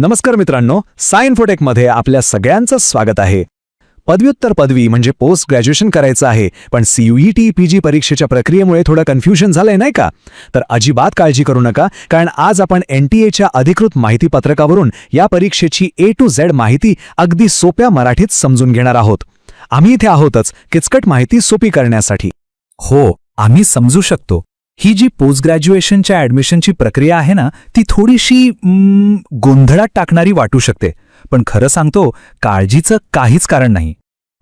नमस्कार मित्रांनो सायन्फोटेकमध्ये आपल्या सगळ्यांचं स्वागत आहे. पदव्युत्तर पदवी म्हणजे पोस्ट ग्रॅज्युएशन करायचं आहे पण सीयूईटी पीजी परीक्षेच्या प्रक्रियेमुळे थोडं कन्फ्युजन झालंय नाही का? तर अजिबात काळजी करू नका कारण आज आपण एनटीएच्या अधिकृत माहितीपत्रकावरून या परीक्षेची ए टू झेड माहिती अगदी सोप्या मराठीत समजून घेणार आहोत. आम्ही इथे आहोतच किचकट माहिती सोपी करण्यासाठी. हो आम्ही समजू शकतो. ही जी पोस्ट ग्रॅज्युएशनच्या ॲडमिशनची प्रक्रिया आहे ना ती थोडीशी गोंधळात टाकणारी वाटू शकते. पण खरं सांगतो काळजीचं काहीच कारण नाही.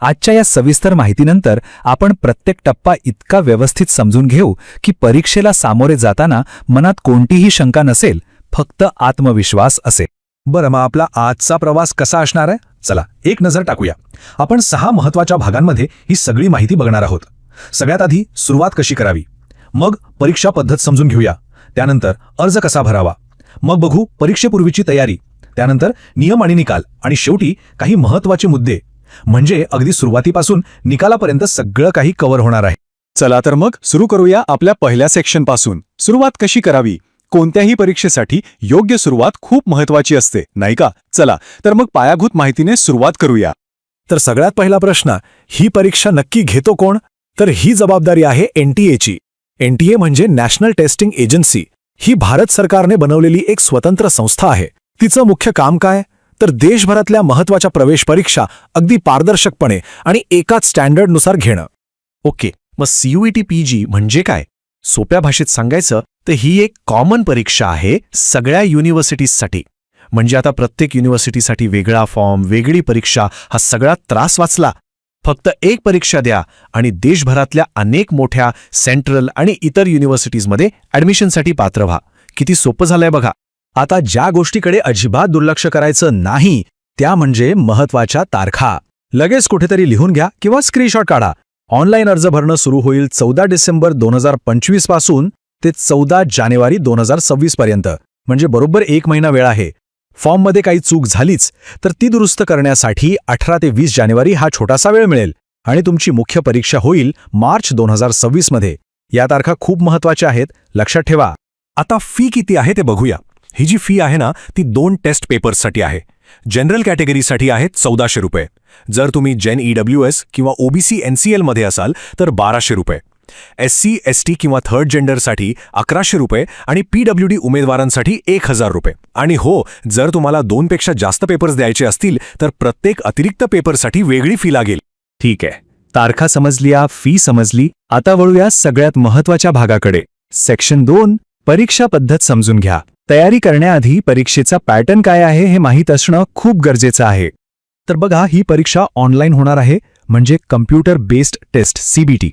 आजच्या या सविस्तर माहितीनंतर आपण प्रत्येक टप्पा इतका व्यवस्थित समजून घेऊ की परीक्षेला सामोरे जाताना मनात कोणतीही शंका नसेल फक्त आत्मविश्वास असेल. बरं मग आपला आजचा प्रवास कसा असणार आहे? चला एक नजर टाकूया. आपण सहा महत्त्वाच्या भागांमध्ये ही सगळी माहिती बघणार आहोत. सगळ्यात आधी सुरुवात कशी करावी? मग परीक्षा पद्धत समजून घेऊया. त्यानंतर अर्ज कसा भरावा? मग बघू परीक्षेपूर्वीची तयारी. त्यानंतर नियम आणि निकाल. आणि शेवटी काही महत्त्वाचे मुद्दे. म्हणजे अगदी सुरुवातीपासून निकालापर्यंत सगळं काही कव्हर होणार आहे. चला तर मग सुरू करूया आपल्या पहिल्या सेक्शनपासून सुरुवात कशी करावी? कोणत्याही परीक्षेसाठी योग्य सुरुवात खूप महत्वाची असते नाही का? चला तर मग पायाभूत माहितीने सुरुवात करूया. तर सगळ्यात पहिला प्रश्न ही परीक्षा नक्की घेतो कोण? तर ही जबाबदारी आहे एनटीएची एनटीए म्हणजे नॅशनल टेस्टिंग एजन्सी. ही भारत सरकारने बनवलेली एक स्वतंत्र संस्था आहे. तिचं मुख्य काम काय? तर देशभरातल्या महत्त्वाच्या प्रवेश परीक्षा अगदी पारदर्शकपणे आणि एकाच स्टँडर्डनुसार घेणं. ओके मग सीयूईटी पीजी म्हणजे काय? सोप्या भाषेत सांगायचं तर ही एक कॉमन परीक्षा आहे सगळ्या युनिव्हर्सिटीजसाठी. म्हणजे आता प्रत्येक युनिव्हर्सिटीसाठी वेगळा फॉर्म वेगळी परीक्षा हा सगळा त्रास वाचला. फक्त एक परीक्षा द्या आणि देशभरातल्या अनेक मोठ्या सेंट्रल आणि इतर युनिव्हर्सिटीजमध्ये ॲडमिशनसाठी पात्र व्हा. किती सोपं झालंय बघा. आता ज्या गोष्टीकडे अजिबात दुर्लक्ष करायचं नाही त्या म्हणजे महत्त्वाच्या तारखा. लगेच कुठेतरी लिहून घ्या किंवा स्क्रीनशॉट काढा. ऑनलाईन अर्ज भरणं सुरू होईल चौदा डिसेंबर दोन हजार पंचवीसपासून ते चौदा जानेवारी दोन हजार सव्वीस पर्यंत. म्हणजे बरोबर एक महिना वेळ आहे. फॉर्ममध्ये काही चूक झालीच तर ती दुरुस्त करण्यासाठी अठरा ते वीस जानेवारी हा छोटासा वेळ मिळेल आणि तुमची मुख्य परीक्षा होईल मार्च दोन हजार सव्वीसमध्ये या तारखा खूप महत्त्वाच्या आहेत लक्षात ठेवा. आता फी किती आहे ते बघूया. ही जी फी आहे ना ती दोन टेस्ट पेपर्ससाठी आहे. जनरल कॅटेगरीसाठी आहे चौदाशे रुपये. जर तुम्ही जेन ईडब्ल्यू एस किंवा ओबीसी एनसीएलमध्ये असाल तर बाराशे रुपये. एस सी एस टी किंवा थर्ड जेंडरसाठी अकराशे रुपये आणि पीडब्ल्यू डी उमेदवारांसाठी एक हजार रुपये. आणि हो जर तुम्हाला दोनपेक्षा जास्त पेपर्स द्यायचे असतील तर प्रत्येक अतिरिक्त पेपरसाठी वेगळी फी लागेल. ठीक आहे. तारखा समजलिया फी समजली. आता वळूया सगळ्यात महत्त्वाच्या भागाकडे. सेक्शन दोन परीक्षा पद्धत समजून घ्या. तयारी करण्याआधी परीक्षेचा पॅटर्न काय आहे हे माहीत असणं खूप गरजेचं आहे. तर बघा ही परीक्षा ऑनलाईन होणार आहे म्हणजे कम्प्युटर बेस्ड टेस्ट सीबीटी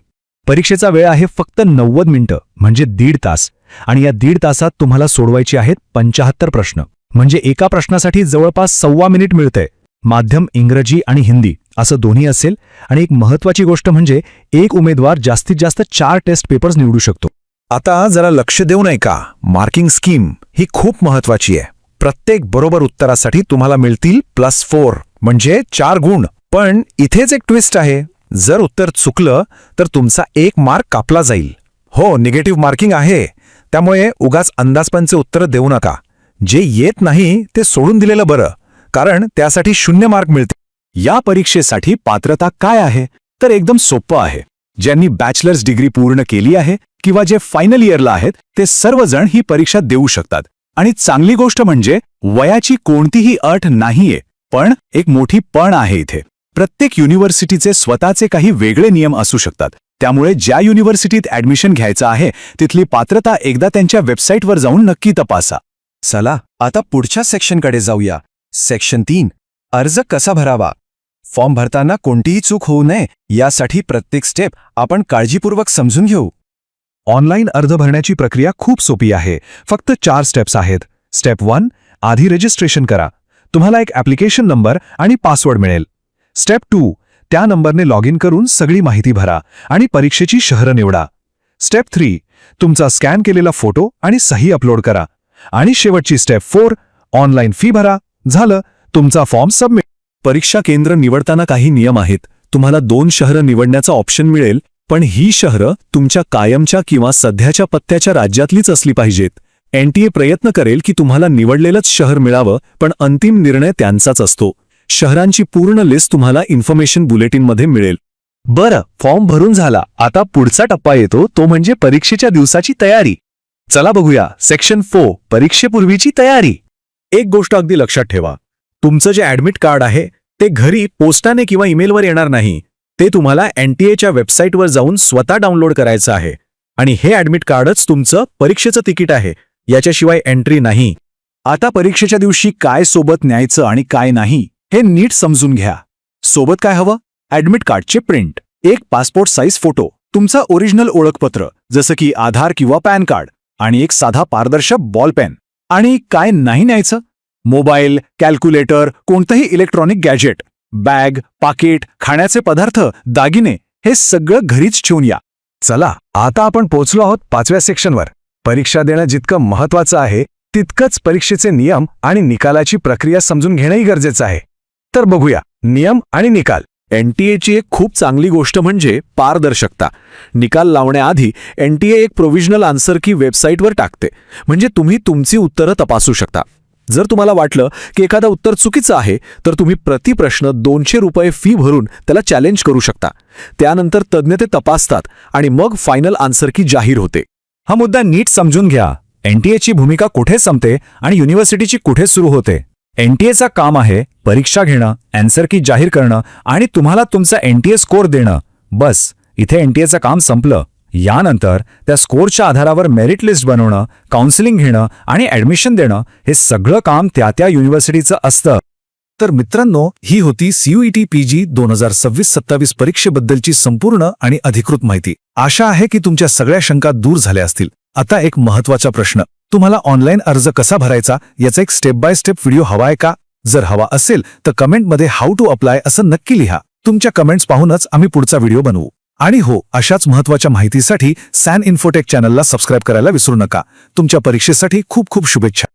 परीक्षेचा वेळ आहे फक्त नव्वद मिनिटं म्हणजे दीड तास. आणि या दीड तासात तुम्हाला सोडवायचे आहेत पंचाहत्तर प्रश्न. म्हणजे एका प्रश्नासाठी जवळपास सव्वा मिनिट मिळतंय. माध्यम इंग्रजी आणि हिंदी असं दोन्ही असेल. आणि एक महत्वाची गोष्ट म्हणजे एक उमेदवार जास्तीत जास्त चार टेस्ट पेपर्स निवडू शकतो. आता जरा लक्ष देऊ नये का मार्किंग स्कीम ही खूप महत्वाची आहे. प्रत्येक बरोबर उत्तरासाठी तुम्हाला मिळतील प्लस फोर म्हणजे चार गुण. पण इथेच एक ट्विस्ट आहे. जर उत्तर चुकलं तर तुमचा एक मार्क कापला जाईल. हो निगेटिव्ह मार्किंग आहे. त्यामुळे उगाच अंदाजपंचे उत्तर देऊ नका. जे येत नाही ते सोडून दिलेलं बरं कारण त्यासाठी शून्य मार्क मिळते या परीक्षेसाठी पात्रता काय आहे? तर एकदम सोपं आहे. ज्यांनी बॅचलर्स डिग्री पूर्ण केली आहे किंवा जे फायनल इयरला आहेत ते सर्वजण ही परीक्षा देऊ शकतात. आणि चांगली गोष्ट म्हणजे वयाची कोणतीही अट नाहीये पण एक मोठी पण आहे इथे. प्रत्येक युनिव्हर्सिटीचे स्वतःचे काही वेगळे नियम असू शकतात. त्यामुळे ज्या युनिव्हर्सिटीत ॲडमिशन घ्यायचं आहे तिथली पात्रता एकदा त्यांच्या वेबसाईटवर जाऊन नक्की तपासा. चला आता पुढच्या सेक्शनकडे जाऊया. सेक्शन तीन अर्ज कसा भरावा? फॉर्म भरताना कोणतीही चूक होऊ नये यासाठी प्रत्येक स्टेप आपण काळजीपूर्वक समजून घेऊ. ऑनलाईन अर्ज भरण्याची प्रक्रिया खूप सोपी आहे. फक्त चार स्टेप्स आहेत. स्टेप वन आधी रजिस्ट्रेशन करा. तुम्हाला एक ॲप्लिकेशन नंबर आणि पासवर्ड मिळेल. स्टेप टू त्या नंबरने लॉग इन करून सगळी माहिती भरा आणि परीक्षेची शहरं निवडा. स्टेप थ्री तुमचा स्कॅन केलेला फोटो आणि सही अपलोड करा. आणि शेवटची स्टेप फोर ऑनलाईन फी भरा. झालं तुमचा फॉर्म सबमिट. परीक्षा केंद्र निवडताना काही नियम आहेत. तुम्हाला दोन शहरं निवडण्याचा ऑप्शन मिळेल पण ही शहरं तुमच्या कायमच्या किंवा सध्याच्या पत्त्याच्या राज्यातलीच असली पाहिजेत. एनटीए प्रयत्न करेल की तुम्हाला निवडलेलंच शहर मिळावं पण अंतिम निर्णय त्यांचाच असतो. शहरांची पूर्ण लिस्ट तुम्हाला इन्फॉर्मेशन बुलेटिनमध्ये मिळेल. बरं फॉर्म भरून झाला. आता पुढचा टप्पा येतो तो म्हणजे परीक्षेच्या दिवसाची तयारी. चला बघूया. सेक्शन फो परीक्षेपूर्वीची तयारी. एक गोष्ट अगदी लक्षात ठेवा. तुमचं जे ॲडमिट कार्ड आहे ते घरी पोस्टाने किंवा ईमेलवर येणार नाही. ते तुम्हाला एनटीएच्या वेबसाईटवर जाऊन स्वतः डाउनलोड करायचं आहे. आणि हे ॲडमिट कार्डच तुमचं परीक्षेचं तिकीट आहे. याच्याशिवाय एंट्री नाही. आता परीक्षेच्या दिवशी काय सोबत न्यायचं आणि काय नाही हे नीट समजून घ्या. सोबत काय हवं? ॲडमिट कार्डचे प्रिंट एक पासपोर्ट साईज फोटो तुमचा ओरिजिनल ओळखपत्र जसं की आधार किंवा पॅन कार्ड आणि एक साधा पारदर्शक बॉल पेन आणि काय नाही न्यायचं? मोबाईल कॅल्क्युलेटर कोणतंही इलेक्ट्रॉनिक गॅजेट बॅग पाकिट खाण्याचे पदार्थ दागिने हे सगळं घरीच ठेवून या. चला आता आपण पोहोचलो आहोत पाचव्या सेक्शनवर परीक्षा देणं जितकं महत्वाचं आहे तितकंच परीक्षेचे नियम आणि निकालाची प्रक्रिया समजून घेणंही गरजेचं आहे. तर बघूया. नियम आणि निकाल. एनटीएची एक खूप चांगली गोष्ट म्हणजे पारदर्शकता. निकाल लावण्याआधी एनटीए एक प्रोव्हिजनल आन्सर की वेबसाईटवर टाकते. म्हणजे तुम्ही तुमची उत्तरं तपासू शकता. जर तुम्हाला वाटलं की एखादं उत्तर चुकीचं आहे तर तुम्ही प्रति प्रश्न दोनशे रुपये फी भरून त्याला चॅलेंज करू शकता. त्यानंतर तज्ज्ञ ते तपासतात आणि मग फायनल आन्सर की जाहीर होते. हा मुद्दा नीट समजून घ्या. एनटीएची भूमिका कुठे संपते आणि युनिव्हर्सिटीची कुठे सुरू होते? एनटीएचा काम आहे परीक्षा घेणं अँसर की जाहीर करणं आणि तुम्हाला तुमचा एनटीए स्कोर देणं. बस इथे एनटीएचं काम संपलं. यानंतर त्या स्कोरच्या आधारावर मेरिट लिस्ट बनवणं काउन्सिलिंग घेणं आणि ॲडमिशन देणं हे सगळं काम त्या त्या युनिव्हर्सिटीचं असतं. तर मित्रांनो ही होती सीयूईटी पीजी दोन हजार सव्वीस सत्तावीस परीक्षेबद्दलची संपूर्ण आणि अधिकृत माहिती. आशा आहे की तुमच्या सगळ्या शंका दूर झाल्या असतील. आता एक महत्त्वाचा प्रश्न. तुम्हाला ऑनलाईन अर्ज कसा भरायचा याचा एक स्टेप बाय स्टेप व्हिडिओ हवा आहे का? जर हवा असेल तर कमेंटमध्ये हाऊ टू अप्लाय असं नक्की लिहा. तुमच्या कमेंट्स पाहूनच आम्ही पुढचा व्हिडिओ बनवू. आणि हो अशाच महत्त्वाच्या माहितीसाठी सॅन इन्फोटेक चॅनलला सबस्क्राईब करायला विसरू नका. तुमच्या परीक्षेसाठी खूप खूप शुभेच्छा.